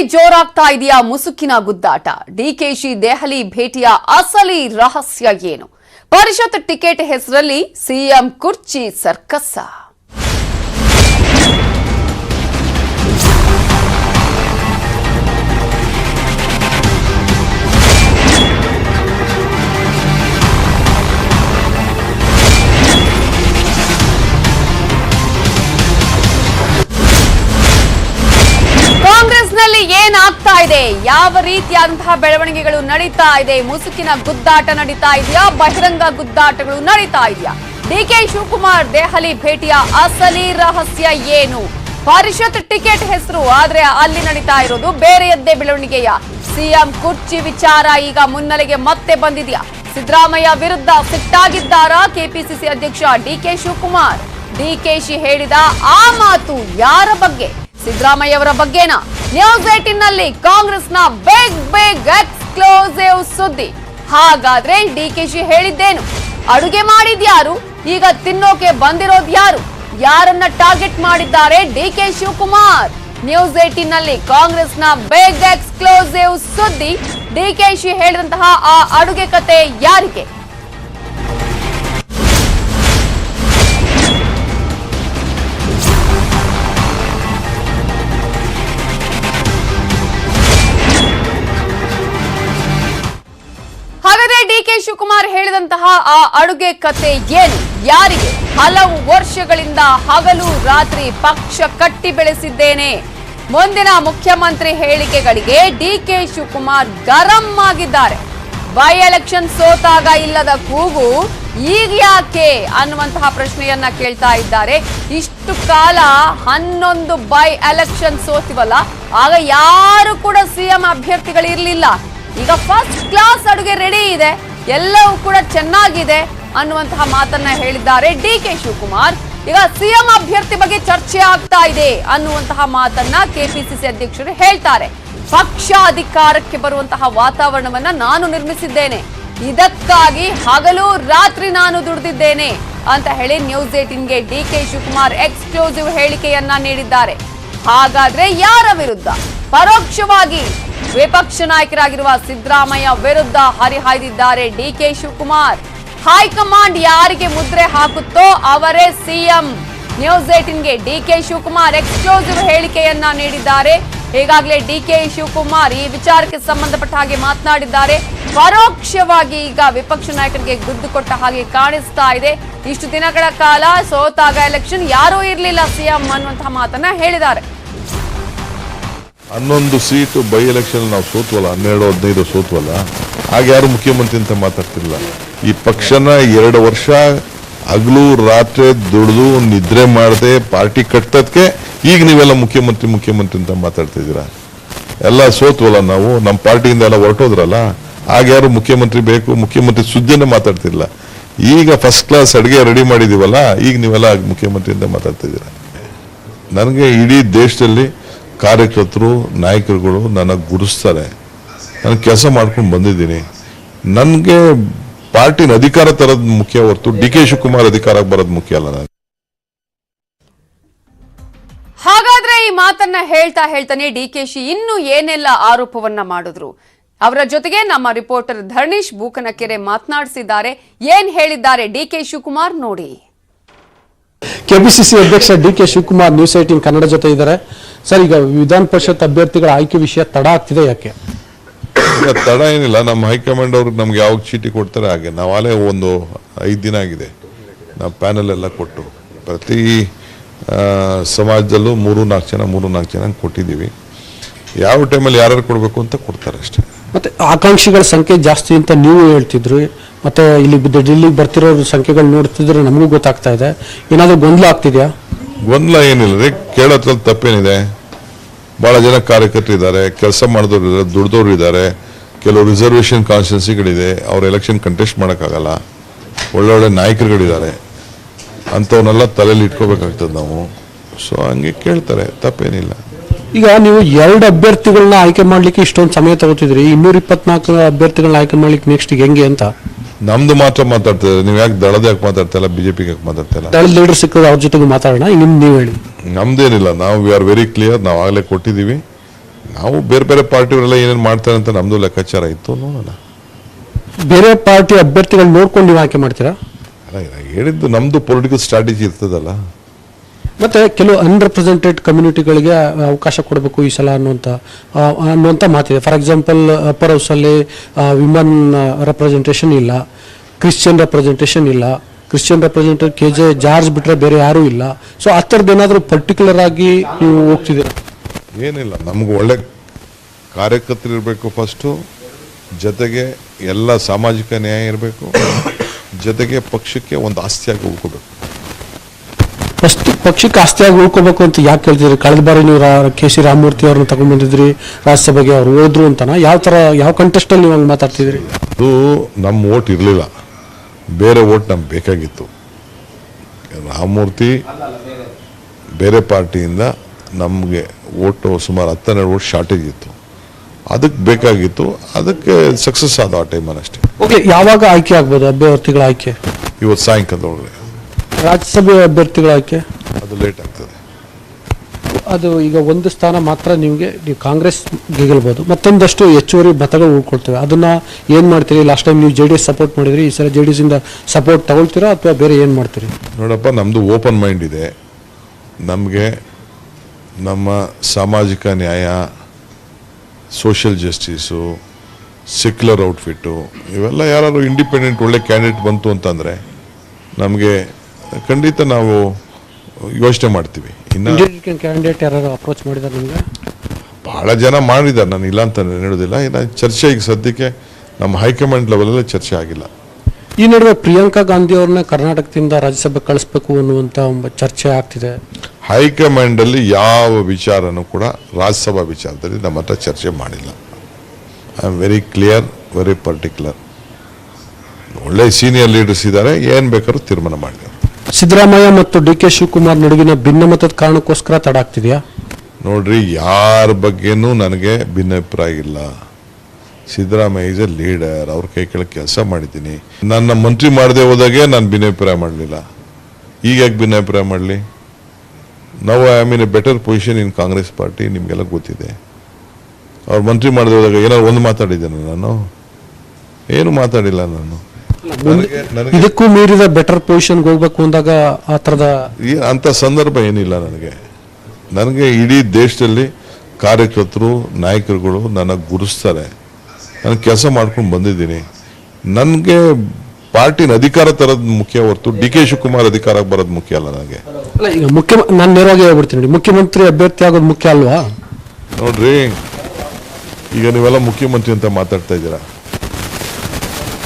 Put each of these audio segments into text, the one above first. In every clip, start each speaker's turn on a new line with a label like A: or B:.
A: ಜೋರಾಗ್ತಾ ಇದೆಯಾ ಮುಸುಕಿನ ಗುದ್ದಾಟ? ಡಿಕೆಶಿ ದೆಹಲಿ ಭೇಟಿಯ ಅಸಲಿ ರಹಸ್ಯ ಏನು? ಪರಿಷತ್ ಟಿಕೆಟ್ ಹೆಸರಲ್ಲಿ ಸಿಎಂ ಕುರ್ಚಿ ಸರ್ಕಸ್ಸ? ಏನಾಗ್ತಾ ಇದೆ? ಯಾವ ರೀತಿಯಾದಂತಹ ಬೆಳವಣಿಗೆಗಳು ನಡೀತಾ ಇದೆ? ಮುಸುಕಿನ ಗುದ್ದಾಟ ನಡೀತಾ ಇದೆಯಾ? ಬಹಿರಂಗ ಗುದ್ದಾಟಗಳು ನಡೀತಾ ಇದೆಯಾ? ಡಿಕೆ ಶಿವಕುಮಾರ್ ದೆಹಲಿ ಭೇಟಿಯ ಅಸಲಿ ರಹಸ್ಯ ಏನು? ಪರಿಷತ್ ಟಿಕೆಟ್ ಹೆಸರು, ಆದ್ರೆ ಅಲ್ಲಿ ನಡೀತಾ ಇರೋದು ಬೇರೆಯದ್ದೇ ಬೆಳವಣಿಗೆಯ. ಸಿಎಂ ಕುರ್ಚಿ ವಿಚಾರ ಈಗ ಮುನ್ನೆಲೆಗೆ ಮತ್ತೆ ಬಂದಿದೆಯಾ? ಸಿದ್ದರಾಮಯ್ಯ ವಿರುದ್ಧ ಸಿಟ್ಟಾಗಿದ್ದಾರಾ ಕೆಪಿಸಿಸಿ ಅಧ್ಯಕ್ಷ ಡಿ ಕೆ ಶಿವಕುಮಾರ್ ಡಿಕೆಶಿ ಹೇಳಿದ ಆ ಮಾತು ಯಾರ ಬಗ್ಗೆ? ಸಿದ್ದರಾಮಯ್ಯ ಅವರ ಬಗ್ಗೆನಾ? ನ್ಯೂಸ್ ಏಟಿನ್ನಲ್ಲಿ ಕಾಂಗ್ರೆಸ್ನ ಬಿಗ್ ಬಿಗ್ ಎಕ್ಸ್ಕ್ಲೂಸಿವ್ ಸುದ್ದಿ. ಹಾಗಾದ್ರೆ ಡಿ ಕೆ ಶಿ ಹೇಳಿದ್ದೇನು? ಅಡುಗೆ ಮಾಡಿದ್ಯಾರು ಈಗ ತಿನ್ನೋಕೆ ಬಂದಿರೋದ್ ಯಾರು? ಯಾರನ್ನ ಟಾರ್ಗೆಟ್ ಮಾಡಿದ್ದಾರೆ ಡಿ ಕೆ ಶಿವಕುಮಾರ್ ನ್ಯೂಸ್ ಏಟಿನ್ನಲ್ಲಿ ಕಾಂಗ್ರೆಸ್ನ ಬಿಗ್ ಎಕ್ಸ್ಕ್ಲೂಸಿವ್ ಸುದ್ದಿ. ಡಿ ಕೆ ಶಿ ಹೇಳಿದಂತಹ ಆ ಅಡುಗೆ ಕತೆ ಯಾರಿಗೆ? ಕೆ ಶಿವಕುಮಾರ್ ಹೇಳಿದಂತಹ ಆ ಅಡುಗೆ ಕತೆ ಏನು? ಯಾರಿಗೆ? ಹಲವು ವರ್ಷಗಳಿಂದ ಹಗಲು ರಾತ್ರಿ ಪಕ್ಷ ಕಟ್ಟಿ ಬೆಳೆಸಿದ್ದೇನೆ. ಮುಂದಿನ ಮುಖ್ಯಮಂತ್ರಿ ಹೇಳಿಕೆಗಳಿಗೆ ಡಿ ಕೆ ಶಿವಕುಮಾರ್ ಗರಂ ಆಗಿದ್ದಾರೆ. ಬೈ ಎಲೆಕ್ಷನ್ ಸೋತಾಗ ಇಲ್ಲದ ಕೂಗು ಈಗ ಯಾಕೆ ಅನ್ನುವಂತಹ ಪ್ರಶ್ನೆಯನ್ನ ಕೇಳ್ತಾ ಇದ್ದಾರೆ. ಇಷ್ಟು ಕಾಲ ಹನ್ನೊಂದು ಬೈ ಎಲೆಕ್ಷನ್ ಸೋತಿವಲ್ಲ, ಆಗ ಯಾರು ಕೂಡ ಸಿಎಂ ಅಭ್ಯರ್ಥಿಗಳಿರಲಿಲ್ಲ. ಈಗ ಫಸ್ಟ್ ಕ್ಲಾಸ್ ಅಡುಗೆ ರೆಡಿ ಇದೆ. ಎಲ್ಲವೂ ಕೂಡ ಚೆನ್ನಾಗಿದೆ ಅನ್ನುವಂತಹ ಮಾತನ್ನ ಹೇಳಿದ್ದಾರೆ ಡಿ ಕೆ ಶಿವಕುಮಾರ್. ಈಗ ಸಿಎಂ ಅಭ್ಯರ್ಥಿ ಬಗ್ಗೆ ಚರ್ಚೆ ಆಗ್ತಾ ಇದೆ ಅನ್ನುವಂತಹ ಮಾತನ್ನ ಕೆಪಿಸಿಸಿ ಅಧ್ಯಕ್ಷರು ಹೇಳ್ತಾರೆ. ಪಕ್ಷ ಅಧಿಕಾರಕ್ಕೆ ಬರುವಂತಹ ವಾತಾವರಣವನ್ನ ನಾನು ನಿರ್ಮಿಸಿದ್ದೇನೆ. ಇದಕ್ಕಾಗಿ ಹಗಲು ರಾತ್ರಿ ನಾನು ದುಡಿದಿದ್ದೇನೆ ಅಂತ ಹೇಳಿ ನ್ಯೂಸ್ ಏಟಿನ್ಗೆ ಡಿ ಕೆ ಶಿವಕುಮಾರ್ ಎಕ್ಸ್ಕ್ಲೂಸಿವ್ ಹೇಳಿಕೆಯನ್ನ ನೀಡಿದ್ದಾರೆ. ಹಾಗಾದ್ರೆ ಯಾರ ವಿರುದ್ಧ? ಪರೋಕ್ಷವಾಗಿ ವಿಪಕ್ಷ ನಾಯಕರಾಗಿರುವ ಸಿದ್ದರಾಮಯ್ಯ ವಿರುದ್ಧ ಹರಿಹಾಯ್ದಿದ್ದಾರೆ ಡಿಕೆ ಶಿವಕುಮಾರ್. ಹೈಕಮಾಂಡ್ ಯಾರಿಗೆ ಮುದ್ರೆ ಹಾಕುತ್ತೋ ಅವರೇ ಸಿಎಂ ನ್ಯೂಸ್ ಏಟಿನ್ಗೆ ಡಿಕೆ ಶಿವಕುಮಾರ್ ಎಕ್ಸ್ಕ್ಲೂಸಿವ್ ಹೇಳಿಕೆಯನ್ನ ನೀಡಿದ್ದಾರೆ. ಈಗಾಗಲೇ ಡಿಕೆ ಶಿವಕುಮಾರ್ ಈ ವಿಚಾರಕ್ಕೆ ಸಂಬಂಧಪಟ್ಟ ಹಾಗೆ ಮಾತನಾಡಿದ್ದಾರೆ. ಪರೋಕ್ಷವಾಗಿ ಈಗ ವಿಪಕ್ಷ ನಾಯಕರಿಗೆ ಗುದ್ದು ಕೊಟ್ಟ ಹಾಗೆ ಕಾಣಿಸ್ತಾ ಇದೆ. ಇಷ್ಟು ದಿನಗಳ ಕಾಲ ಸೋತಾಗ ಎಲೆಕ್ಷನ್ ಯಾರೂ ಇರಲಿಲ್ಲ ಸಿಎಂ ಅನ್ನುವಂತಹ ಮಾತನ್ನ ಹೇಳಿದ್ದಾರೆ.
B: ಹನ್ನೊಂದು ಸೀಟು ಬೈ ಎಲೆಕ್ಷನ್ ನಾವು ಸೋತ್ವಲ್ಲ, ಹನ್ನೆರಡು, ಹದಿನೈದು ಸೋತ್ವಲ್ಲ. ಆಗ ಯಾರು ಮುಖ್ಯಮಂತ್ರಿ ಅಂತ ಮಾತಾಡ್ತಿಲ್ಲ ಈ ಪಕ್ಷನ ಎರಡು ವರ್ಷ ಹಗಲು ರಾತ್ರಿ ದುಡಿದು ನಿದ್ರೆ ಮಾಡದೆ ಪಾರ್ಟಿ ಕಟ್ಟೋದಕ್ಕೆ ಈಗ ನೀವೆಲ್ಲ ಮುಖ್ಯಮಂತ್ರಿ ಮುಖ್ಯಮಂತ್ರಿ ಅಂತ ಮಾತಾಡ್ತಿದ್ದೀರಾ ಎಲ್ಲ ಸೋತ್ವಲ್ಲ ನಾವು ನಮ್ಮ ಪಾರ್ಟಿಯಿಂದ ಎಲ್ಲ ಹೊರಟೋದ್ರಲ್ಲ? ಆಗ ಯಾರು ಮುಖ್ಯಮಂತ್ರಿ ಬೇಕು, ಮುಖ್ಯಮಂತ್ರಿ ಸುದ್ದಿನೇ ಮಾತಾಡ್ತಿಲ್ಲ ಈಗ ಫಸ್ಟ್ ಕ್ಲಾಸ್ ಅಡುಗೆ ರೆಡಿ ಮಾಡಿದೀವಲ್ಲ, ಈಗ ನೀವೆಲ್ಲ ಮುಖ್ಯಮಂತ್ರಿ ಅಂತ ಮಾತಾಡ್ತಿದ್ದೀರಾ ನನಗೆ ಇಡೀ ದೇಶದಲ್ಲಿ ಕಾರ್ಯಕರ್ತರು, ನಾಯಕರುಗಳು ನನಗೆ ಗುರುಸ್ತಾರೆ. ನಾನು ಕೆಲಸ ಮಾಡ್ಕೊಂಡು ಬಂದಿದ್ದೀನಿ. ನನಗೆ ಪಾರ್ಟಿನ ಅಧಿಕಾರ ತರೋದು ಮುಖ್ಯ ಹೊರತು ಡಿ ಕೆ ಶಿವಕುಮಾರ್ ಅಧಿಕಾರಕ್ಕೆ ಬರೋದು ಮುಖ್ಯ ಅಲ್ಲ ನಾನು.
A: ಹಾಗಾದ್ರೆ ಈ ಮಾತನ್ನ ಹೇಳ್ತಾ ಹೇಳ್ತಾನೆ ಡಿ ಕೆ ಶಿ ಇನ್ನು ಏನೆಲ್ಲ ಆರೋಪವನ್ನ ಮಾಡಿದ್ರು? ಅವರ ಜೊತೆಗೆ ನಮ್ಮ ರಿಪೋರ್ಟರ್ ಧರ್ಣೀಶ್ ಬೂಕನಕೆರೆ ಮಾತನಾಡಿಸಿದ್ದಾರೆ. ಏನ್ ಹೇಳಿದ್ದಾರೆ ಡಿ ಕೆ ಶಿವಕುಮಾರ್ ನೋಡಿ.
C: ಕೆಪಿಸಿಸಿ ಅಧ್ಯಕ್ಷ D K Shivakumar news eighteen Kannada ಜೊತೆ ಇದ್ದಾರೆ. ಸರ್, ಈಗ ವಿಧಾನ ಪರಿಷತ್ ಅಭ್ಯರ್ಥಿಗಳ ಆಯ್ಕೆ ವಿಷಯ ತಡ ಆಗ್ತಿದೆ ಯಾಕೆ?
B: ತಡ ಏನಿಲ್ಲ. ನಮ್ಮ ಹೈಕಮಾಂಡ್ ಅವ್ರಿಗೆ ನಮ್ಗೆ ಯಾವಾಗ ಚೀಟಿ ಕೊಡ್ತಾರೆ ಹಾಗೆ. ನಾವು ಅಲ್ಲೇ ಒಂದು ಐದು ದಿನ ಆಗಿದೆ. ನಾವು ಪ್ಯಾನಲ್ ಎಲ್ಲ ಕೊಟ್ಟು. ಪ್ರತಿ ಸಮಾಜದಲ್ಲೂ ಮೂರು ನಾಲ್ಕು ಜನ, ಮೂರು ನಾಲ್ಕು ಜನ ಕೊಟ್ಟಿದ್ದೀವಿ. ಯಾವ ಟೈಮಲ್ಲಿ ಯಾರ್ಯಾರು ಕೊಡಬೇಕು ಅಂತ ಕೊಡ್ತಾರೆ ಅಷ್ಟೇ.
C: ಮತ್ತೆ ಆಕಾಂಕ್ಷಿಗಳ ಸಂಖ್ಯೆ ಜಾಸ್ತಿ ಅಂತ ನೀವು ಹೇಳ್ತಿದ್ರು, ಮತ್ತೆ ಇಲ್ಲಿ ಡೆಲ್ಲಿಗೆ ಬರ್ತಿರೋ ಸಂಖ್ಯೆಗಳು ನೋಡ್ತಿದ್ರೆ ನಮಗೂ ಗೊತ್ತಾಗ್ತಾ ಇದೆ. ಏನಾದರೂ ಗೊಂದಲ ಆಗ್ತಿದ್ಯಾ?
B: ಗೊಂದಲ ಏನಿಲ್ಲ ರೀ, ಕೇಳೋದ್ರಲ್ಲಿ ತಪ್ಪೇನಿದೆ. ಭಾಳ ಜನ ಕಾರ್ಯಕರ್ತರು ಇದ್ದಾರೆ, ಕೆಲಸ ಮಾಡಿದವ್ರು ಇದ್ದಾರೆ, ದುಡ್ದವ್ರು ಇದ್ದಾರೆ, ಕೆಲವು ರಿಸರ್ವೇಷನ್ ಕಾನ್ಸ್ಟಿಟ್ಯೂನ್ಸಿಗಳಿದೆ ಅವ್ರ ಎಲೆಕ್ಷನ್ ಕಂಟೆಸ್ಟ್ ಮಾಡೋಕ್ಕಾಗಲ್ಲ. ಒಳ್ಳೊಳ್ಳೆ ನಾಯಕರುಗಳಿದ್ದಾರೆ. ಅಂಥವನ್ನೆಲ್ಲ ತಲೆಯಲ್ಲಿ ಇಟ್ಕೋಬೇಕಾಗ್ತದೆ ನಾವು. ಸೊ ಹಂಗೆ ಕೇಳ್ತಾರೆ, ತಪ್ಪೇನಿಲ್ಲ.
C: ಈಗ ನೀವು ಎರಡು ಅಭ್ಯರ್ಥಿಗಳನ್ನ ಆಯ್ಕೆ ಮಾಡ್ಲಿಕ್ಕೆ ಇಷ್ಟೊಂದು ಸಮಯ ತಗೋತಿದ್ರಿ. ಇನ್ನೂರ ಇಪ್ಪತ್ನಾಲ್ಕು ಅಭ್ಯರ್ಥಿಗಳನ್ನ ಆಯ್ಕೆ ಮಾಡ್ಲಿಕ್ಕೆ ನೆಕ್ಸ್ಟ್ ಹೆಂಗೆ ಅಂತ?
B: ನಮ್ದು ಮಾತ್ರ ಮಾತಾಡ್ತಿದ್ರೆ ನೀವು ಯಾಕೆ ದಳದ ಯಾಕೆ ಮಾತಾಡ್ತಾ ಇಲ್ಲ? ಬಿಜೆಪಿಗೆ ಯಾಕೆ ಮಾತಾಡ್ತಾ ಇಲ್ಲ?
C: ದಳದ ಲೀಡರ್ ಸಿಕ್ಕಿದ್ರೆ ಅವ್ರ ಜೊತೆಗೂ ಮಾತಾಡೋಣ. ಇನ್ನು ನೀವು ಹೇಳಿ.
B: ನಮ್ದೇನಿಲ್ಲ ನಾವು ವಿ ಆರ್ ವೆರಿ ಕ್ಲಿಯರ್ ನಾವು ಆಗಲೇ ಕೊಟ್ಟಿದ್ದೀವಿ. ನಾವು ಬೇರೆ ಬೇರೆ ಪಾರ್ಟಿಗಳೆಲ್ಲ ಏನೇನು ಮಾಡ್ತಾರೆ ಅಂತ ನಮ್ಮದು ಲೆಕ್ಕಾಚಾರ ಇತ್ತು. ನೋಡೋಣ.
D: ಬೇರೆ ಪಾರ್ಟಿ ಅಭ್ಯರ್ಥಿಗಳು ನೋಡ್ಕೊಂಡು ನೀವು ಆಯ್ಕೆ ಮಾಡ್ತೀರಾ?
B: ಅಲ್ಲ ಹೇಳಿದ್ದು ನಮ್ಮದು ಪೊಲಿಟಿಕಲ್ ಸ್ಟ್ರಾಟಜಿ ಇರ್ತದಲ್ಲ.
D: ಮತ್ತೆ ಕೆಲವು ಅನ್ರೆಪ್ರೆಸೆಂಟೆಡ್ ಕಮ್ಯುನಿಟಿಗಳಿಗೆ ಅವಕಾಶ ಕೊಡಬೇಕು ಈ ಸಲ ಅನ್ನುವಂಥ ಅನ್ನುವಂಥ ಮಾತಿದೆ. ಫಾರ್ ಎಕ್ಸಾಂಪಲ್ ಅಪ್ಪರ್ ಹೌಸಲ್ಲಿ ವಿಮನ್ ರೆಪ್ರೆಸೆಂಟೇಷನ್ ಇಲ್ಲ ಕ್ರಿಶ್ಚಿಯನ್ ರೆಪ್ರೆಸೆಂಟೇಷನ್ ಇಲ್ಲ Christian representative K J George ಬಿಟ್ಟರೆ ಬೇರೆ ಯಾರೂ ಇಲ್ಲ. ಸೊ ಆ ಥರದ್ದು ಏನಾದರೂ ಪರ್ಟಿಕ್ಯುಲರ್ ಆಗಿ ನೀವು ಹೋಗ್ತಿದ್ದೀರ?
B: ಏನಿಲ್ಲ, ನಮ್ಗೆ ಒಳ್ಳೆ ಕಾರ್ಯಕರ್ತರು ಇರಬೇಕು ಫಸ್ಟು ಜೊತೆಗೆ ಎಲ್ಲ ಸಾಮಾಜಿಕ ನ್ಯಾಯ ಇರಬೇಕು. ಜೊತೆಗೆ ಪಕ್ಷಕ್ಕೆ ಒಂದು ಆಸ್ತಿಯಾಗಿ ಉಳ್ಕೋಬೇಕು
D: ಫಸ್ಟ್ ಪಕ್ಷಕ್ಕೆ ಆಸ್ತಿಯಾಗಿ ಉಳ್ಕೋಬೇಕು ಅಂತ ಯಾಕೆ ಹೇಳ್ತಿದ್ರಿ ಕಳೆದ ಬಾರಿ ನೀವು ಕೆ ಸಿ ರಾಮಮೂರ್ತಿ ಅವ್ರನ್ನ ತಗೊಂಡ್ಬಂದಿದ್ರಿ ರಾಜ್ಯಸಭೆಗೆ ಅವ್ರು ಹೋದ್ರು ಅಂತನಾ? ಯಾವ ಥರ ಯಾವ ಕಂಟೆಸ್ಟಲ್ಲಿ ನೀವು ಹಂಗೆ ಮಾತಾಡ್ತಿದ್ರಿ?
B: ಅದು ನಮ್ಮ ಓಟ್ ಇರಲಿಲ್ಲ. ಬೇರೆ ಓಟ್ ನಮ್ಗೆ ಬೇಕಾಗಿತ್ತು. ರಾಮಮೂರ್ತಿ ಬೇರೆ ಪಾರ್ಟಿಯಿಂದ ನಮಗೆ ಓಟು ಸುಮಾರು ಹತ್ತೆರಡು ಓಟ್ ಶಾರ್ಟೇಜ್ ಇತ್ತು. ಅದಕ್ಕೆ ಬೇಕಾಗಿತ್ತು. ಅದಕ್ಕೆ ಸಕ್ಸಸ್ ಆದ ಆ ಟೈಮಲ್ಲಿ ಅಷ್ಟೇ.
D: ಓಕೆ ಯಾವಾಗ ಆಯ್ಕೆ ಆಗ್ಬೋದು? ಅಭ್ಯರ್ಥಿಗಳ ಆಯ್ಕೆ?
B: ಇವತ್ತು ಸಾಯಂಕಾಲ ಒಳಗೆ
D: ರಾಜ್ಯಸಭೆ ಅಭ್ಯರ್ಥಿಗಳ ಆಯ್ಕೆ
B: ಅದು ಲೇಟ್ ಆಗ್ತದೆ.
D: ಅದು ಈಗ ಒಂದು ಸ್ಥಾನ ಮಾತ್ರ ನಿಮಗೆ ನೀವು ಕಾಂಗ್ರೆಸ್ ಗೆಲ್ಬೋದು. ಮತ್ತೊಂದಷ್ಟು ಹೆಚ್ಚುವರಿ ಮತಗಳು ಉಳ್ಕೊಳ್ತವೆ. ಅದನ್ನ ಏನು ಮಾಡ್ತೀರಿ? ಲಾಸ್ಟ್ ಟೈಮ್ ನೀವು ಜೆ ಡಿ ಎಸ್ ಸಪೋರ್ಟ್ ಮಾಡಿದ್ರಿ ಈ ಸಲ ಜೆ ಡಿ ಎಸ್ ಇಂದ ಸಪೋರ್ಟ್ ತಗೊಳ್ತೀರಾ ಅಥವಾ ಬೇರೆ ಏನು ಮಾಡ್ತೀರಿ?
B: ನೋಡಪ್ಪ ನಮ್ಮದು ಓಪನ್ ಮೈಂಡ್ ಇದೆ. ನಮಗೆ ನಮ್ಮ ಸಾಮಾಜಿಕ ನ್ಯಾಯ ಸೋಷಿಯಲ್ ಜಸ್ಟಿಸು ಸೆಕ್ಯುಲರ್ ಔಟ್ಫಿಟ್ಟು ಇವೆಲ್ಲ ಯಾರಾದ್ರು ಇಂಡಿಪೆಂಡೆಂಟ್ ಒಳ್ಳೆ ಕ್ಯಾಂಡಿಡೇಟ್ ಬಂತು ಅಂತಂದರೆ ನಮಗೆ ಖಂಡಿತ ನಾವು ಯೋಚನೆ ಮಾಡ್ತೀವಿ. ಇನ್ನು
D: ಕ್ಯಾಂಡಿಡೇಟ್ ಯಾರು ಅಪ್ರೋಚ್ ಮಾಡಿದ್ದಾರೆ ನಿಮಗೆ?
B: ಭಾಳ ಜನ ಮಾಡಿದ್ದಾರೆ. ನಾನು ಇಲ್ಲ ಅಂತ ಹೇಳೋದಿಲ್ಲ. ಇನ್ನು ಚರ್ಚೆ ಈಗ ಸದ್ಯಕ್ಕೆ ನಮ್ಮ ಹೈಕಮಾಂಡ್ ಲೆವೆಲಲ್ಲೇ ಚರ್ಚೆ ಆಗಿಲ್ಲ.
D: ಈ ನಡುವೆ ಪ್ರಿಯಾಂಕಾ ಗಾಂಧಿ ಅವ್ರನ್ನ ಕರ್ನಾಟಕದಿಂದ ರಾಜ್ಯಸಭೆ ಕಳಿಸ್ಬೇಕು ಅನ್ನುವಂಥ ಒಂದು ಚರ್ಚೆ ಆಗ್ತಿದೆ.
B: ಹೈಕಮಾಂಡಲ್ಲಿ ಯಾವ ವಿಚಾರನೂ ಕೂಡ ರಾಜ್ಯಸಭಾ ವಿಚಾರದಲ್ಲಿ ನಮ್ಮ ಹತ್ರ ಚರ್ಚೆ ಮಾಡಿಲ್ಲ. I am very clear very particular ಒಳ್ಳೆ ಸೀನಿಯರ್ ಲೀಡರ್ಸ್ ಇದ್ದಾರೆ. ಏನು ಬೇಕಾದ್ರೂ ತೀರ್ಮಾನ ಮಾಡಿದ್ದಾರೆ
D: ಸಿದ್ದರಾಮಯ್ಯ ಮತ್ತು ಡಿ ಕೆ ಶಿವಕುಮಾರ್ ನಡುವಿನ ಭಿನ್ನಮತದ ಕಾರಣಕ್ಕೋಸ್ಕರ ತಡ ಆಗ್ತಿದೆಯಾ?
B: ನೋಡ್ರಿ, ಯಾರ ಬಗ್ಗೆನೂ ನನಗೆ ಭಿನ್ನಾಭಿಪ್ರಾಯ ಇಲ್ಲ. ಸಿದ್ದರಾಮಯ್ಯ ಇಸ್ ಎ ಲೀಡರ್ ಅವ್ರ ಕೈ ಕೆಳಗೆ ಕೆಲಸ ಮಾಡಿದ್ದೀನಿ. ನನ್ನ ಮಂತ್ರಿ ಮಾಡದೆ ಹೋದಾಗೆ ನಾನು ಭಿನ್ನಾಭಿಪ್ರಾಯ ಮಾಡಲಿಲ್ಲ. ಈಗ ಯಾಕೆ ಭಿನ್ನಾಭಿಪ್ರಾಯ ಮಾಡಲಿ? ನಾವು I mean a better position in Congress party ನಿಮಗೆಲ್ಲ ಗೊತ್ತಿದೆ. ಅವ್ರು ಮಂತ್ರಿ ಮಾಡದೆ ಹೋದಾಗ ಏನಾದ್ರು ಒಂದು ಮಾತಾಡಿದ್ದೇನೆ ನಾನು? ಏನು ಮಾತಾಡಿಲ್ಲ ನಾನು.
D: ಇದಕ್ಕೂ ಮೀರಿದ ಬೆಟರ್ ಪೊಸಿಷನ್ಗೆ ಹೋಗ್ಬೇಕು ಅಂದಾಗ ಆ ಥರದ
B: ಅಂತ ಸಂದರ್ಭ ಏನಿಲ್ಲ ನನಗೆ. ನನಗೆ ಇಡೀ ದೇಶದಲ್ಲಿ ಕಾರ್ಯಕರ್ತರು ನಾಯಕರುಗಳು ನನಗೆ ಗುರುಸ್ತಾರೆ. ನಾನು ಕೆಲಸ ಮಾಡ್ಕೊಂಡು ಬಂದಿದ್ದೀನಿ. ನನಗೆ ಪಾರ್ಟಿನ ಅಧಿಕಾರ ತರೋದು ಮುಖ್ಯ ಹೊರತು ಡಿ ಕೆ ಶಿವಕುಮಾರ್ ಅಧಿಕಾರಕ್ಕೆ ಬರೋದು ಮುಖ್ಯ ಅಲ್ಲ ನನಗೆ.
D: ಅಲ್ಲ ಈಗ ಮುಖ್ಯ ನಾನು ನೇರವಾಗಿ ಹೇಳ್ಬಿಡ್ತೀನಿ ನೋಡಿ ಮುಖ್ಯಮಂತ್ರಿ ಅಭ್ಯರ್ಥಿ ಆಗೋದು ಮುಖ್ಯ ಅಲ್ವಾ?
B: ನೋಡ್ರಿ ಈಗ ನೀವೆಲ್ಲ ಮುಖ್ಯಮಂತ್ರಿ ಅಂತ ಮಾತಾಡ್ತಾ ಇದ್ದೀರಾ?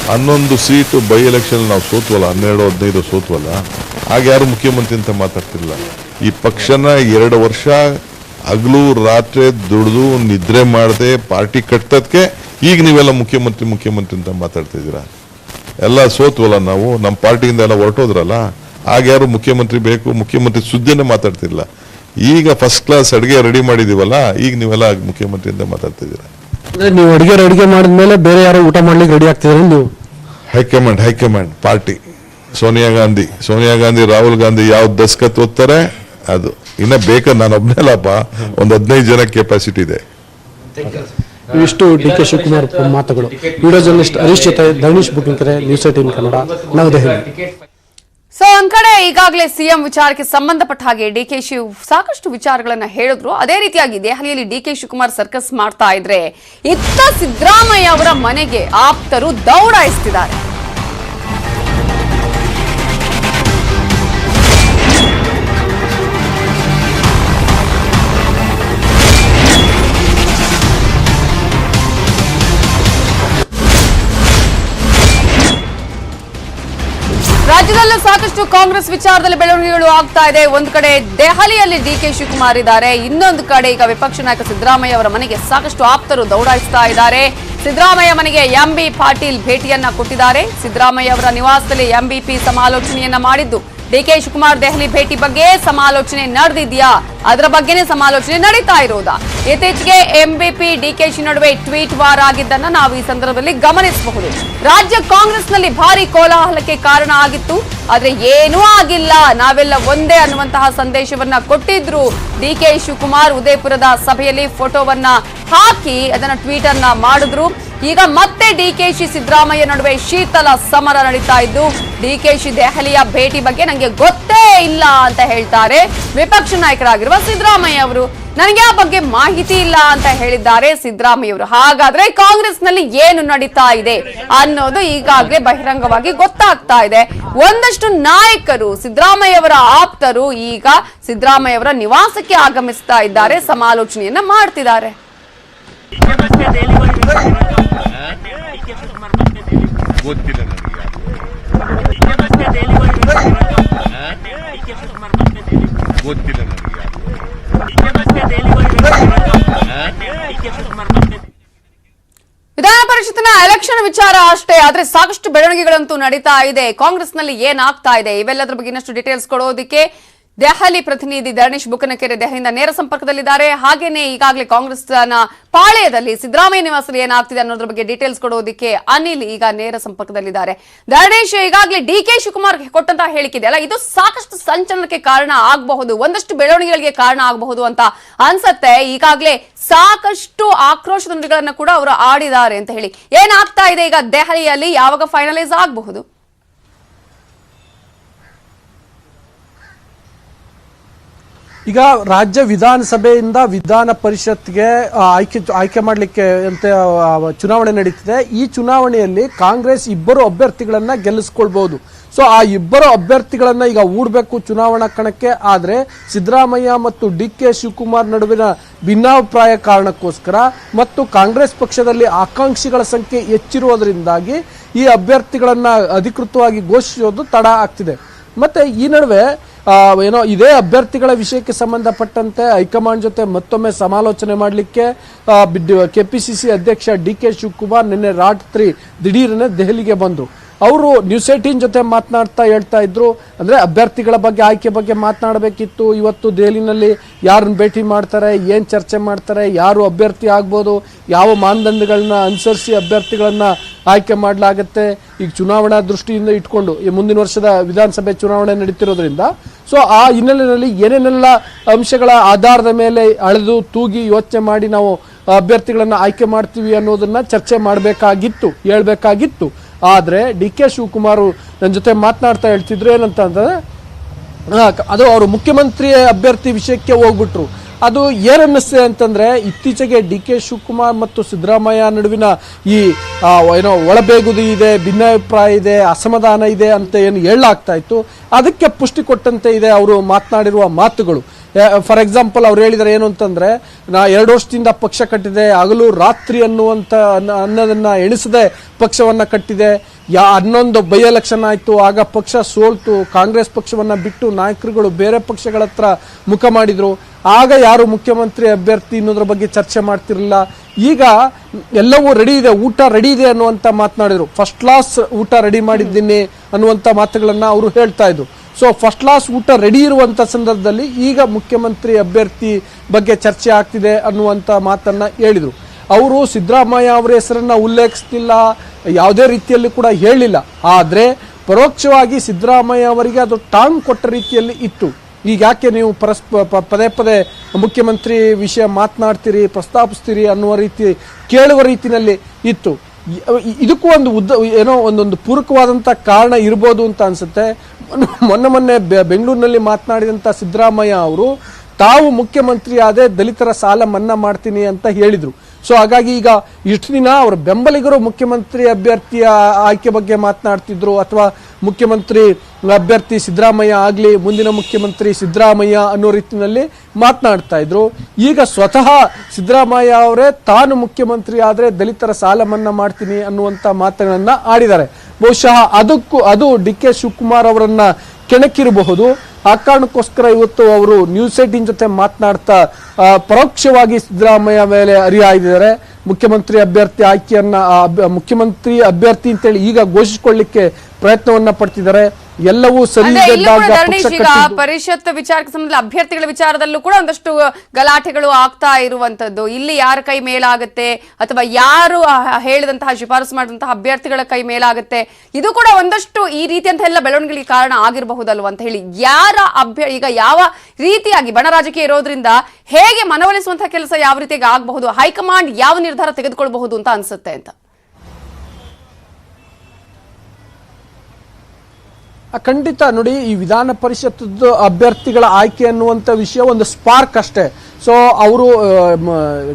B: ಹನ್ನೊಂದು ಸೀಟು ಬೈ ಎಲೆಕ್ಷನ್ ನಾವು ಸೋತ್ವಲ್ಲ, ಹನ್ನೆರಡು, ಹದಿನೈದು ಸೋತ್ವಲ್ಲ. ಆಗ ಯಾರು ಮುಖ್ಯಮಂತ್ರಿ ಅಂತ ಮಾತಾಡ್ತಿಲ್ಲ ಈ ಪಕ್ಷನ ಎರಡು ವರ್ಷ ಹಗಲು, ರಾತ್ರಿ ದುಡಿದು, ನಿದ್ರೆ ಮಾಡದೆ ಪಾರ್ಟಿ ಕಟ್ಟೋದಕ್ಕೆ ಈಗ ನೀವೆಲ್ಲ ಮುಖ್ಯಮಂತ್ರಿ ಮುಖ್ಯಮಂತ್ರಿ ಅಂತ ಮಾತಾಡ್ತಾ ಇದ್ದೀರಾ ಎಲ್ಲ ಸೋತ್ವಲ್ಲ ನಾವು, ನಮ್ಮ ಪಾರ್ಟಿಯಿಂದ ಎಲ್ಲ ಹೊರಟೋದ್ರಲ್ಲ? ಆಗ ಯಾರು ಮುಖ್ಯಮಂತ್ರಿ ಬೇಕು? ಮುಖ್ಯಮಂತ್ರಿ ಸುದ್ದಿನೇ ಮಾತಾಡ್ತಿಲ್ಲ ಈಗ ಫಸ್ಟ್ ಕ್ಲಾಸ್ ಅಡುಗೆ ರೆಡಿ ಮಾಡಿದ್ದೀವಲ್ಲ ಈಗ ನೀವೆಲ್ಲ ಮುಖ್ಯಮಂತ್ರಿ ಅಂತ ಮಾತಾಡ್ತಿದ್ದೀರಾ?
D: ಅಂದ್ರೆ ನೀವು ಅಡುಗೆ ಅಡುಗೆ ಮಾಡಿದ್ಮೇಲೆ ಬೇರೆ ಯಾರೋ ಊಟ ಮಾಡ್ಲಿಕ್ಕೆ ರೆಡಿ ಆಗ್ತಿದ್ರೆ ನೀವು
B: high command high command party. Sonia Gandhi. Sonia Gandhi Rahul Gandhi ಯಾವ ದಸ್ಕತ್ ಓದ್ತಾರೆ? ಅದು. ಇನ್ನ ಬೇಕ? ನಾನು ಒಬ್ಬನೇ ಅಲ್ಲಪ್ಪ ಒಂದು ಹದಿನೈದು ಜನ ಕೆಪಾಸಿಟಿ ಇದೆ.
D: ಇಷ್ಟು ಡಿ ಕೆ ಶಿವಕುಮಾರ್ ಮಾತುಗಳು. ವಿಡಿಯೋ ಜರ್ನಲಿಸ್ಟ್ ಹರೀಶ್ ಜೊತೆ Dhanush booking news eighteen Kannada Navadehali.
A: So ಒಂದ್ ಕಡೆ ಈಗಾಗಲೇ ಸಿಎಂ ವಿಚಾರಕ್ಕೆ ಸಂಬಂಧಪಟ್ಟ ಹಾಗೆ ಡಿ ಕೆ ಶಿವ್ ಸಾಕಷ್ಟು ವಿಚಾರಗಳನ್ನ ಹೇಳಿದ್ರು. ಅದೇ ರೀತಿಯಾಗಿ ದೆಹಲಿಯಲ್ಲಿ ಡಿ ಕೆ ಶಿವಕುಮಾರ್ ಸರ್ಕಸ್ ಮಾಡ್ತಾ ಇದ್ರೆ ಇತ್ತ ಸಿದ್ದರಾಮಯ್ಯ ಅವರ ಮನೆಗೆ ಆಪ್ತರು ದೌಡಾಯಿಸ್ತಿದ್ದಾರೆ. ರಾಜ್ಯದಲ್ಲೂ ಸಾಕಷ್ಟು ಕಾಂಗ್ರೆಸ್ ವಿಚಾರದಲ್ಲಿ ಬೆಳವಣಿಗೆಗಳು ಆಗ್ತಾ ಇದೆ. ಒಂದು ಕಡೆ ದೆಹಲಿಯಲ್ಲಿ ಡಿ ಕೆ ಶಿವಕುಮಾರ್ ಇದ್ದಾರೆ. ಇನ್ನೊಂದು ಕಡೆ ಈಗ ವಿಪಕ್ಷ ನಾಯಕ ಸಿದ್ದರಾಮಯ್ಯ ಅವರ ಮನೆಗೆ ಸಾಕಷ್ಟು ಆಪ್ತರು ದೌಡಾಯಿಸ್ತಾ ಇದ್ದಾರೆ. ಸಿದ್ದರಾಮಯ್ಯ ಮನೆಗೆ ಎಂಬಿ ಪಾಟೀಲ್ ಭೇಟಿಯನ್ನ ಕೊಟ್ಟಿದ್ದಾರೆ. ಸಿದ್ದರಾಮಯ್ಯ ಅವರ ನಿವಾಸದಲ್ಲಿ ಎಂಬಿಪಿ ಸಮಾಲೋಚನೆಯನ್ನ ಮಾಡಿದ್ದು ಡಿಕೆ ಶಿವಕುಮಾರ್ ದೆಹಲಿ ಭೇಟಿ ಬಗ್ಗೆ ಸಮಾಲೋಚನೆ ನಡೆದಿದ್ಯಾ? ಅದರ ಬಗ್ಗೆನೇ ಸಮಾಲೋಚನೆ ನಡೀತಾ ಇರೋದಾ? ಇತ್ತೀಚೆಗೆ ಎಂಬಿಪಿ ಡಿಕೆಶಿ ನಡುವೆ ಟ್ವೀಟ್ ವಾರ್ ಆಗಿದ್ದನ್ನ ನಾವು ಈ ಸಂದರ್ಭದಲ್ಲಿ ಗಮನಿಸಬಹುದು. ರಾಜ್ಯ ಕಾಂಗ್ರೆಸ್ನಲ್ಲಿ ಭಾರಿ ಕೋಲಾಹಲಕ್ಕೆ ಕಾರಣ ಆಗಿತ್ತು. ಆದ್ರೆ ಏನೂ ಆಗಿಲ್ಲ. ನಾವೆಲ್ಲ ಒಂದೇ ಅನ್ನುವಂತಹ ಸಂದೇಶವನ್ನ ಕೊಟ್ಟಿದ್ರು. ಡಿಕೆ ಶಿವಕುಮಾರ್ ಉದಯಪುರದ ಸಭೆಯಲ್ಲಿ ಫೋಟೋವನ್ನ ಹಾಕಿ ಅದನ್ನ ಟ್ವೀಟ್ ಅನ್ನ ಮಾಡಿದ್ರು. ಈಗ ಮತ್ತೆ ಡಿಕೆಶಿ ಸಿದ್ದರಾಮಯ್ಯ ನಡುವೆ ಶೀತಲ ಸಮರ ನಡೀತಾ ಇದ್ದು ಡಿಕೆಶಿ ದೆಹಲಿಯ ಭೇಟಿ ಬಗ್ಗೆ ನನಗೆ ಗೊತ್ತೇ ಇಲ್ಲ ಅಂತ ಹೇಳ್ತಾರೆ. ವಿಪಕ್ಷ ನಾಯಕರಾಗಿರುವ ಸಿದ್ದರಾಮಯ್ಯ ಅವರು. ನನಗೆ ಆ ಬಗ್ಗೆ ಮಾಹಿತಿ ಇಲ್ಲ ಅಂತ ಹೇಳಿದ್ದಾರೆ ಸಿದ್ದರಾಮಯ್ಯ ಅವರು. ಹಾಗಾದ್ರೆ ಕಾಂಗ್ರೆಸ್ನಲ್ಲಿ ಏನು ನಡೀತಾ ಇದೆ ಅನ್ನೋದು ಈಗಾಗಲೇ ಬಹಿರಂಗವಾಗಿ ಗೊತ್ತಾಗ್ತಾ ಇದೆ. ಒಂದಷ್ಟು ನಾಯಕರು, ಸಿದ್ದರಾಮಯ್ಯ ಅವರ ಆಪ್ತರು ಈಗ ಸಿದ್ದರಾಮಯ್ಯ ಅವರ ನಿವಾಸಕ್ಕೆ ಆಗಮಿಸ್ತಾ ಇದ್ದಾರೆ. ಸಮಾಲೋಚನೆಯನ್ನ ಮಾಡ್ತಿದ್ದಾರೆ.
B: ಗೊತ್ತಿಲ್ಲ ನನಗೆ. ಗೊತ್ತಿಲ್ಲ
A: ವಿಧಾನ ಪರಿಷತ್ನ ಎಲೆಕ್ಷನ್ ವಿಚಾರ ಅಷ್ಟೇ, ಆದ್ರೆ ಸಾಕಷ್ಟು ಬೆಳವಣಿಗೆಗಳಂತೂ ನಡೀತಾ ಇದೆ. ಕಾಂಗ್ರೆಸ್ನಲ್ಲಿ ಏನಾಗ್ತಾ ಇದೆ? ಇವೆಲ್ಲದರ ಬಗ್ಗೆ ಇನ್ನಷ್ಟು ಡೀಟೇಲ್ಸ್ ಕೊಡೋದಕ್ಕೆ ದೆಹಲಿ ಪ್ರತಿನಿಧಿ ಧರಣೇಶ್ ಬುಕ್ಕನಕೆರೆ ದೆಹಲಿಯಿಂದ ನೇರ ಸಂಪರ್ಕದಲ್ಲಿದ್ದಾರೆ. ಹಾಗೇನೆ ಈಗಾಗಲೇ ಕಾಂಗ್ರೆಸ್ನ ಪಾಳೆಯದಲ್ಲಿ ಸಿದ್ದರಾಮಯ್ಯ ನಿವಾಸದಲ್ಲಿ ಏನಾಗ್ತಿದೆ ಅನ್ನೋದ್ರ ಬಗ್ಗೆ ಡೀಟೇಲ್ಸ್ ಕೊಡೋದಕ್ಕೆ ಅನಿಲ್ ಈಗ ನೇರ ಸಂಪರ್ಕದಲ್ಲಿದ್ದಾರೆ. ಧರಣೇಶ್ ಈಗಾಗಲೇ ಡಿ ಕೆ ಶಿವಕುಮಾರ್ ಕೊಟ್ಟಂತಹ ಹೇಳಿಕೆ ಅಲ್ಲ, ಇದು ಸಾಕಷ್ಟು ಸಂಚಲನಕ್ಕೆ ಕಾರಣ ಆಗಬಹುದು, ಒಂದಷ್ಟು ಬೆಳವಣಿಗೆಗಳಿಗೆ ಕಾರಣ ಆಗಬಹುದು ಅಂತ ಅನ್ಸತ್ತೆ. ಈಗಾಗಲೇ ಸಾಕಷ್ಟು ನುಡಿಗಳನ್ನ ಕೂಡ ಅವರು ಆಡಿದ್ದಾರೆ ಅಂತ ಹೇಳಿ. ಏನಾಗ್ತಾ ಇದೆ ಈಗ ದೆಹಲಿಯಲ್ಲಿ? ಯಾವಾಗ ಫೈನಲೈಸ್ ಆಗಬಹುದು?
C: ಈಗ ರಾಜ್ಯ ವಿಧಾನಸಭೆಯಿಂದ ವಿಧಾನ ಪರಿಷತ್ಗೆ ಆಯ್ಕೆ ಆಯ್ಕೆ ಮಾಡಲಿಕ್ಕೆ ಅಂತ ಚುನಾವಣೆ ನಡೀತಿದೆ. ಈ ಚುನಾವಣೆಯಲ್ಲಿ ಕಾಂಗ್ರೆಸ್ ಇಬ್ಬರು ಅಭ್ಯರ್ಥಿಗಳನ್ನ ಗೆಲ್ಲಿಸ್ಕೊಳ್ಬಹುದು. ಸೊ, ಆ ಇಬ್ಬರು ಅಭ್ಯರ್ಥಿಗಳನ್ನ ಈಗ ಊಡಬೇಕು ಚುನಾವಣಾ ಕಣಕ್ಕೆ. ಆದ್ರೆ ಸಿದ್ದರಾಮಯ್ಯ ಮತ್ತು ಡಿ ಕೆ ಶಿವಕುಮಾರ್ ನಡುವಿನ ಭಿನ್ನಾಭಿಪ್ರಾಯ ಕಾರಣಕ್ಕೋಸ್ಕರ ಮತ್ತು ಕಾಂಗ್ರೆಸ್ ಪಕ್ಷದಲ್ಲಿ ಆಕಾಂಕ್ಷಿಗಳ ಸಂಖ್ಯೆ ಹೆಚ್ಚಿರುವುದರಿಂದಾಗಿ ಈ ಅಭ್ಯರ್ಥಿಗಳನ್ನ ಅಧಿಕೃತವಾಗಿ ಘೋಷಿಸೋದು ತಡ ಆಗ್ತಿದೆ. ಮತ್ತೆ ಈ ನಡುವೆ ಏನೋ ಇದೇ ಅಭ್ಯರ್ಥಿಗಳ ವಿಷಯಕ್ಕೆ ಸಂಬಂಧಪಟ್ಟಂತೆ ಹೈಕಮಾಂಡ್ ಜೊತೆ ಮತ್ತೊಮ್ಮೆ ಸಮಾಲೋಚನೆ ಮಾಡಲಿಕ್ಕೆ ಕೆಪಿಸಿಸಿ ಅಧ್ಯಕ್ಷ ಡಿ ಕೆ ಶಿವಕುಮಾರ್ ನಿನ್ನೆ ರಾತ್ರಿ ದಿಢೀರನೆ ದೆಹಲಿಗೆ ಬಂದರು. ಅವರು ನ್ಯೂಸ್ ಏಟೀನ್ ಜೊತೆ ಮಾತನಾಡ್ತಾ ಹೇಳ್ತಾ ಇದ್ರು. ಅಂದ್ರೆ ಅಭ್ಯರ್ಥಿಗಳ ಬಗ್ಗೆ, ಆಯ್ಕೆ ಬಗ್ಗೆ ಮಾತನಾಡಬೇಕಿತ್ತು. ಇವತ್ತು ದೆಹಲಿನಲ್ಲಿ ಯಾರನ್ನ ಭೇಟಿ ಮಾಡ್ತಾರೆ, ಏನು ಚರ್ಚೆ ಮಾಡ್ತಾರೆ, ಯಾರು ಅಭ್ಯರ್ಥಿ ಆಗ್ಬೋದು, ಯಾವ ಮಾನದಂಡಗಳನ್ನ ಅನುಸರಿಸಿ ಅಭ್ಯರ್ಥಿಗಳನ್ನು ಆಯ್ಕೆ ಮಾಡಲಾಗುತ್ತೆ. ಈಗ ಚುನಾವಣಾ ದೃಷ್ಟಿಯಿಂದ ಇಟ್ಕೊಂಡು, ಈ ಮುಂದಿನ ವರ್ಷದ ವಿಧಾನಸಭೆ ಚುನಾವಣೆ ನಡೀತಿರೋದ್ರಿಂದ, ಸೊ ಆ ಹಿನ್ನೆಲೆಯಲ್ಲಿ ಏನೇನೆಲ್ಲ ಅಂಶಗಳ ಆಧಾರದ ಮೇಲೆ ಅಳೆದು ತೂಗಿ ಯೋಚನೆ ಮಾಡಿ ನಾವು ಅಭ್ಯರ್ಥಿಗಳನ್ನು ಆಯ್ಕೆ ಮಾಡ್ತೀವಿ ಅನ್ನೋದನ್ನ ಚರ್ಚೆ ಮಾಡಬೇಕಾಗಿತ್ತು, ಹೇಳ್ಬೇಕಾಗಿತ್ತು. ಆದ್ರೆ ಡಿ ಕೆ ಶಿವಕುಮಾರ್ ನನ್ನ ಜೊತೆ ಮಾತನಾಡ್ತಾ ಹೇಳ್ತಿದ್ರು ಏನಂತಂದ್ರೆ ಅದು ಅವರು ಮುಖ್ಯಮಂತ್ರಿ ಅಭ್ಯರ್ಥಿ ವಿಷಯಕ್ಕೆ ಹೋಗ್ಬಿಟ್ರು. ಅದು ಏನನ್ನಿಸ್ತೆ ಅಂತಂದ್ರೆ, ಇತ್ತೀಚೆಗೆ ಡಿ ಕೆ ಶಿವಕುಮಾರ್ ಮತ್ತು ಸಿದ್ದರಾಮಯ್ಯ ನಡುವಿನ ಈ ಏನೋ ಒಳಬೇಗುದಿ ಇದೆ, ಭಿನ್ನಾಭಿಪ್ರಾಯ ಇದೆ, ಅಸಮಾಧಾನ ಇದೆ ಅಂತ ಏನು ಹೇಳಲಾಗ್ತಾ ಇತ್ತು, ಅದಕ್ಕೆ ಪುಷ್ಟಿ ಕೊಟ್ಟಂತೆ ಇದೆ ಅವರು ಮಾತನಾಡಿರುವ ಮಾತುಗಳು. ಫಾರ್ ಎಕ್ಸಾಂಪಲ್ ಅವ್ರು ಹೇಳಿದಾರೆ ಏನು ಅಂತಂದ್ರೆ, ನಾ ಎರಡು ವರ್ಷದಿಂದ ಪಕ್ಷ ಕಟ್ಟಿದೆ, ಹಗಲು ರಾತ್ರಿ ಅನ್ನುವಂತ ಅನ್ನ- ಅನ್ನೋದನ್ನ ಎಣಿಸದೆ ಪಕ್ಷವನ್ನ ಕಟ್ಟಿದೆ. ಯಾ, ಹನ್ನೊಂದು ಬೈ ಎಲೆಕ್ಷನ್ ಆಯ್ತು, ಆಗ ಪಕ್ಷ ಸೋಲ್ತು, ಕಾಂಗ್ರೆಸ್ ಪಕ್ಷವನ್ನ ಬಿಟ್ಟು ನಾಯಕರುಗಳು ಬೇರೆ ಪಕ್ಷಗಳ ಹತ್ರ ಮುಖ ಮಾಡಿದ್ರು. ಆಗ ಯಾರು ಮುಖ್ಯಮಂತ್ರಿ ಅಭ್ಯರ್ಥಿ ಅನ್ನೋದ್ರ ಬಗ್ಗೆ ಚರ್ಚೆ ಮಾಡ್ತಿರಲಿಲ್ಲ. ಈಗ ಎಲ್ಲವೂ ರೆಡಿ ಇದೆ, ಊಟ ರೆಡಿ ಇದೆ ಅನ್ನುವಂತ ಮಾತನಾಡಿದ್ರು. ಫಸ್ಟ್ ಕ್ಲಾಸ್ ಊಟ ರೆಡಿ ಮಾಡಿದ್ದೀನಿ ಅನ್ನುವಂತ ಮಾತುಗಳನ್ನ ಅವರು ಹೇಳ್ತಾ ಇದ್ರು. ಸೊ ಫಸ್ಟ್ ಕ್ಲಾಸ್ ಊಟ ರೆಡಿ ಇರುವಂತ ಸಂದರ್ಭದಲ್ಲಿ ಈಗ ಮುಖ್ಯಮಂತ್ರಿ ಅಭ್ಯರ್ಥಿ ಬಗ್ಗೆ ಚರ್ಚೆ ಆಗ್ತಿದೆ ಅನ್ನುವಂತ ಮಾತನ್ನ ಹೇಳಿದ್ರು. ಅವರು ಸಿದ್ದರಾಮಯ್ಯ ಅವರ ಹೆಸರನ್ನ ಉಲ್ಲೇಖಿಸ್ತಿಲ್ಲ, ಯಾವುದೇ ರೀತಿಯಲ್ಲಿ ಕೂಡ ಹೇಳಿಲ್ಲ. ಆದ್ರೆ ಪರೋಕ್ಷವಾಗಿ ಸಿದ್ದರಾಮಯ್ಯ ಅವರಿಗೆ ಅದು ಟಾಂಗ್ ಕೊಟ್ಟ ರೀತಿಯಲ್ಲಿ ಇತ್ತು. ಈಗ ಯಾಕೆ ನೀವು ಪರಸ್ಪ, ಪ- ಪದೇ ಪದೇ ಮುಖ್ಯಮಂತ್ರಿ ವಿಷಯ ಮಾತನಾಡ್ತೀರಿ, ಪ್ರಸ್ತಾಪಿಸ್ತೀರಿ ಅನ್ನುವ ರೀತಿ ಕೇಳುವ ರೀತಿಯಲ್ಲಿ ಇತ್ತು. ಇದಕ್ಕೂ ಒಂದು ಉದ್ದ, ಏನೋ ಒಂದೊಂದು ಪೂರಕವಾದಂಥ ಕಾರಣ ಇರ್ಬೋದು ಅಂತ ಅನ್ಸುತ್ತೆ. ಮೊನ್ನೆ- ಮೊನ್ನೆ ಬೆಂಗಳೂರಿನಲ್ಲಿ ಮಾತನಾಡಿದಂಥ ಸಿದ್ದರಾಮಯ್ಯ ಅವರು, ತಾವು ಮುಖ್ಯಮಂತ್ರಿ ಆದರೆ ದಲಿತರ ಸಾಲ ಮನ್ನಾ ಮಾಡ್ತೀನಿ ಅಂತ ಹೇಳಿದ್ರು. ಸೊ ಹಾಗಾಗಿ ಈಗ ಇಷ್ಟು ದಿನ ಅವರ ಬೆಂಬಲಿಗರು ಮುಖ್ಯಮಂತ್ರಿ ಅಭ್ಯರ್ಥಿಯ ಆಯ್ಕೆ ಬಗ್ಗೆ ಮಾತನಾಡ್ತಿದ್ರು, ಅಥವಾ ಮುಖ್ಯಮಂತ್ರಿ ಅಭ್ಯರ್ಥಿ ಸಿದ್ದರಾಮಯ್ಯ ಆಗಲಿ, ಮುಂದಿನ ಮುಖ್ಯಮಂತ್ರಿ ಸಿದ್ದರಾಮಯ್ಯ ಅನ್ನೋ ರೀತಿಯಲ್ಲಿ ಮಾತನಾಡ್ತಾ ಇದ್ರು. ಈಗ ಸ್ವತಃ ಸಿದ್ದರಾಮಯ್ಯ ಅವರೇ ತಾನು ಮುಖ್ಯಮಂತ್ರಿ ಆದರೆ ದಲಿತರ ಸಾಲ ಮನ್ನಾ ಮಾಡ್ತೀನಿ ಅನ್ನುವಂಥ ಮಾತುಗಳನ್ನು ಆಡಿದ್ದಾರೆ. ಬಹುಶಃ ಅದಕ್ಕೂ, ಅದು ಡಿ ಕೆ ಶಿವಕುಮಾರ್ ಅವರನ್ನು ಕೆಣಕಿರಬಹುದು. ಆ ಕಾರಣಕ್ಕೋಸ್ಕರ ಇವತ್ತು ಅವರು ನ್ಯೂಸ್ ಏಟಿನ್ ಜೊತೆ ಮಾತನಾಡ್ತಾ ಪರೋಕ್ಷವಾಗಿ ಸಿದ್ದರಾಮಯ್ಯ ಮೇಲೆ ಅರಿಹಾಯ್ದಿದ್ದಾರೆ ಮುಖ್ಯಮಂತ್ರಿ ಅಭ್ಯರ್ಥಿ ಆಯ್ಕೆಯನ್ನ ಮುಖ್ಯಮಂತ್ರಿ ಅಭ್ಯರ್ಥಿ ಅಂತೇಳಿ ಈಗ ಘೋಷಿಸಿಕೊಳ್ಳಿಕ್ಕೆ ಪ್ರಯತ್ನವನ್ನ ಪಡ್ತಿದ್ದಾರೆ. ಎಲ್ಲವೂ ಸರಿ
A: ಪರಿಷತ್ ವಿಚಾರಕ್ಕೆ ಸಂಬಂಧ ಅಭ್ಯರ್ಥಿಗಳ ವಿಚಾರದಲ್ಲೂ ಕೂಡ ಒಂದಷ್ಟು ಗಲಾಟೆಗಳು ಆಗ್ತಾ ಇರುವಂತದ್ದು. ಇಲ್ಲಿ ಯಾರ ಕೈ ಮೇಲಾಗುತ್ತೆ ಅಥವಾ ಯಾರು ಹೇಳಿದಂತಹ ಶಿಫಾರಸು ಮಾಡಿದಂತಹ ಅಭ್ಯರ್ಥಿಗಳ ಕೈ ಮೇಲಾಗುತ್ತೆ? ಇದು ಕೂಡ ಒಂದಷ್ಟು ಈ ರೀತಿಯಂತಹ ಎಲ್ಲ ಬೆಳವಣಿಗೆಗಳಿಗೆ ಕಾರಣ ಆಗಿರಬಹುದಲ್ವ ಅಂತ ಹೇಳಿ ಯಾರ ಅಭ್ಯ ಈಗ ಯಾವ ರೀತಿಯಾಗಿ ಬಣ ರಾಜಕೀಯ ಇರೋದ್ರಿಂದ ಹೇಗೆ ಮನವೊಲಿಸುವಂತಹ ಕೆಲಸ ಯಾವ ರೀತಿಯಾಗಿ ಆಗಬಹುದು? ಹೈಕಮಾಂಡ್ ಯಾವ ನಿರ್ಧಾರ ತೆಗೆದುಕೊಳ್ಬಹುದು ಅಂತ ಅನ್ಸುತ್ತೆ ಅಂತ.
C: ಖಂಡಿತ ನೋಡಿ, ಈ ವಿಧಾನ ಪರಿಷತ್ ಅಭ್ಯರ್ಥಿಗಳ ಆಯ್ಕೆ ಅನ್ನುವಂಥ ವಿಷಯ ಒಂದು ಸ್ಪಾರ್ಕ್ ಅಷ್ಟೇ. ಸೊ ಅವರು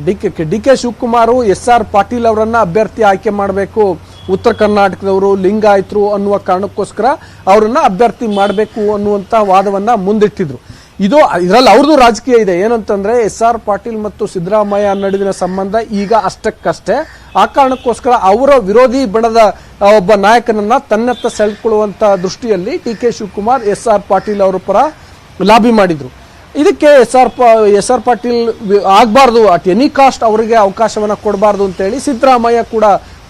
C: D K D K Shivakumar, S R Patil ಅವರನ್ನ ಅಭ್ಯರ್ಥಿ ಆಯ್ಕೆ ಮಾಡಬೇಕು. ಉತ್ತರ ಕರ್ನಾಟಕದವರು ಲಿಂಗಾಯತರು ಅನ್ನುವ ಕಾರಣಕ್ಕೋಸ್ಕರ ಅವರನ್ನ ಅಭ್ಯರ್ಥಿ ಮಾಡಬೇಕು ಅನ್ನುವಂಥ ವಾದವನ್ನ ಮುಂದಿಟ್ಟಿದ್ರು. ಇದು, ಇದರಲ್ಲಿ ಅವ್ರದ್ದು ರಾಜಕೀಯ ಇದೆ. ಏನಂತಂದ್ರೆ, ಎಸ್ ಆರ್ ಪಾಟೀಲ್ ಮತ್ತು ಸಿದ್ದರಾಮಯ್ಯ ನಡುವಿನ ಸಂಬಂಧ ಈಗ ಅಷ್ಟಕ್ಕಷ್ಟೇ. ಆ ಕಾರಣಕ್ಕೋಸ್ಕರ ಅವರ ವಿರೋಧಿ ಬಣದ ಒಬ್ಬ ನಾಯಕನನ್ನ ತನ್ನತ್ತ ಸೆಳ್ಕೊಳ್ಳುವಂತ ದೃಷ್ಟಿಯಲ್ಲಿ T K Shivakumar S R Patil ಅವರ ಪರ ಲಾಬಿ ಮಾಡಿದ್ರು. ಇದಕ್ಕೆ S R S R Patil ಆಗಬಾರ್ದು. ಅಟ್ ಎನಿ ಕಾಸ್ಟ್ ಅವರಿಗೆ ಅವಕಾಶವನ್ನು ಕೊಡಬಾರ್ದು ಅಂತೇಳಿ ಸಿದ್ದರಾಮಯ್ಯ ಕೂಡ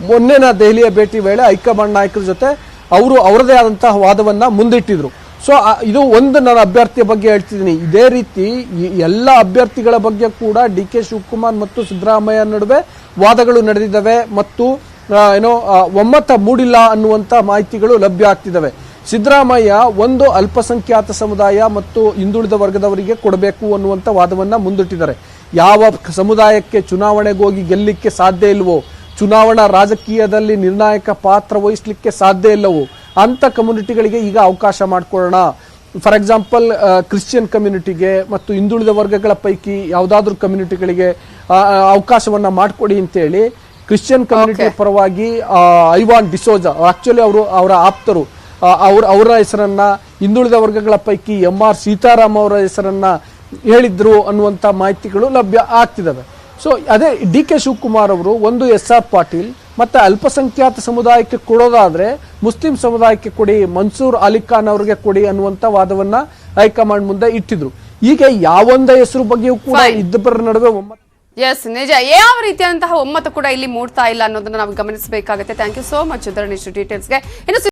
C: ಮೊನ್ನೆನ ದೆಹಲಿಯ ಭೇಟಿ ವೇಳೆ ಹೈಕಮಾಂಡ್ ನಾಯಕರ ಜೊತೆ ಅವರು ಅವರದೇ ಆದಂತಹ ವಾದವನ್ನು ಮುಂದಿಟ್ಟಿದ್ರು. ಸೊ ಇದು ಒಂದು ನಾನು ಅಭ್ಯರ್ಥಿಯ ಬಗ್ಗೆ ಹೇಳ್ತಿದ್ದೀನಿ. ಇದೇ ರೀತಿ ಎಲ್ಲ ಅಭ್ಯರ್ಥಿಗಳ ಬಗ್ಗೆ ಕೂಡ ಡಿ ಕೆ ಶಿವಕುಮಾರ್ ಮತ್ತು ಸಿದ್ದರಾಮಯ್ಯ ನಡುವೆ ವಾದಗಳು ನಡೆದಿದ್ದಾವೆ ಮತ್ತು ಏನೋ ಒಮ್ಮತ ಮೂಡಿಲ್ಲ ಅನ್ನುವಂಥ ಮಾಹಿತಿಗಳು ಲಭ್ಯ ಆಗ್ತಿದ್ದಾವೆ. ಸಿದ್ದರಾಮಯ್ಯ ಒಂದು ಅಲ್ಪಸಂಖ್ಯಾತ ಸಮುದಾಯ ಮತ್ತು ಹಿಂದುಳಿದ ವರ್ಗದವರಿಗೆ ಕೊಡಬೇಕು ಅನ್ನುವಂಥ ವಾದವನ್ನು ಮುಂದಿಟ್ಟಿದ್ದಾರೆ. ಯಾವ ಸಮುದಾಯಕ್ಕೆ ಚುನಾವಣೆಗೆ ಹೋಗಿ ಗೆಲ್ಲಲಿಕ್ಕೆ ಸಾಧ್ಯ ಇಲ್ವೋ, ಚುನಾವಣಾ ರಾಜಕೀಯದಲ್ಲಿ ನಿರ್ಣಾಯಕ ಪಾತ್ರ ವಹಿಸಲಿಕ್ಕೆ ಸಾಧ್ಯ ಇಲ್ಲವೋ ಅಂತ ಕಮ್ಯುನಿಟಿಗಳಿಗೆ ಈಗ ಅವಕಾಶ ಮಾಡಿಕೊಳ್ಳೋಣ. ಫಾರ್ ಎಕ್ಸಾಂಪಲ್ ಕ್ರಿಶ್ಚಿಯನ್ ಕಮ್ಯುನಿಟಿಗೆ ಮತ್ತು ಹಿಂದುಳಿದ ವರ್ಗಗಳ ಪೈಕಿ ಯಾವುದಾದ್ರೂ ಕಮ್ಯುನಿಟಿಗಳಿಗೆ ಅವಕಾಶವನ್ನ ಮಾಡಿಕೊಡಿ ಅಂತೇಳಿ ಕ್ರಿಶ್ಚಿಯನ್ ಕಮ್ಯುನಿಟಿ ಪರವಾಗಿ ಐವಾನ್ ಡಿಸೋಜ ಆಕ್ಚುಲಿ ಅವರು ಅವರ ಆಪ್ತರು ಅವ್ರ ಅವರ ಹೆಸರನ್ನ ಹಿಂದುಳಿದ ವರ್ಗಗಳ ಪೈಕಿ ಎಂ ಆರ್ ಸೀತಾರಾಮ್ ಅವರ ಹೆಸರನ್ನ ಹೇಳಿದ್ರು ಅನ್ನುವಂಥ ಮಾಹಿತಿಗಳು ಲಭ್ಯ ಆಗ್ತಿದ್ದಾವೆ. ಸೊ ಅದೇ ಡಿ ಕೆ ಶಿವಕುಮಾರ್ ಅವರು ಒಂದು ಎಸ್ ಆರ್ ಪಾಟೀಲ್ ಮತ್ತೆ ಅಲ್ಪಸಂಖ್ಯಾತ ಸಮುದಾಯಕ್ಕೆ ಕೊಡೋದಾದ್ರೆ ಮುಸ್ಲಿಂ ಸಮುದಾಯಕ್ಕೆ ಕೊಡಿ ಮನ್ಸೂರ್ ಅಲಿ ಖಾನ್ ಅವರಿಗೆ ಕೊಡಿ ಅನ್ನುವಂತ ವಾದವನ್ನ ಹೈಕಮಾಂಡ್ ಮುಂದೆ ಇಟ್ಟಿದ್ರು. ಈಗ ಯಾವೊಂದ ಹೆಸರು ಬಗ್ಗೆಯೂ ಕೂಡ
A: ಇದ್ದಬ್ಬರ
C: ಇಬ್ಬರ ನಡುವೆ ಒಮ್ಮತ
A: ಎಸ್ ನಿಜ. ಯಾವ ರೀತಿಯಾದಂತಹ ಒಮ್ಮತ ಕೂಡ ಇಲ್ಲಿ ಮೂಡ್ತಾ ಇಲ್ಲ ಅನ್ನೋದನ್ನ ನಾವು ಗಮನಿಸಬೇಕಾಗುತ್ತೆ. Thank you so much Dharanesh ಡೀಟೇಲ್ಸ್ಗೆ ಇನ್ನು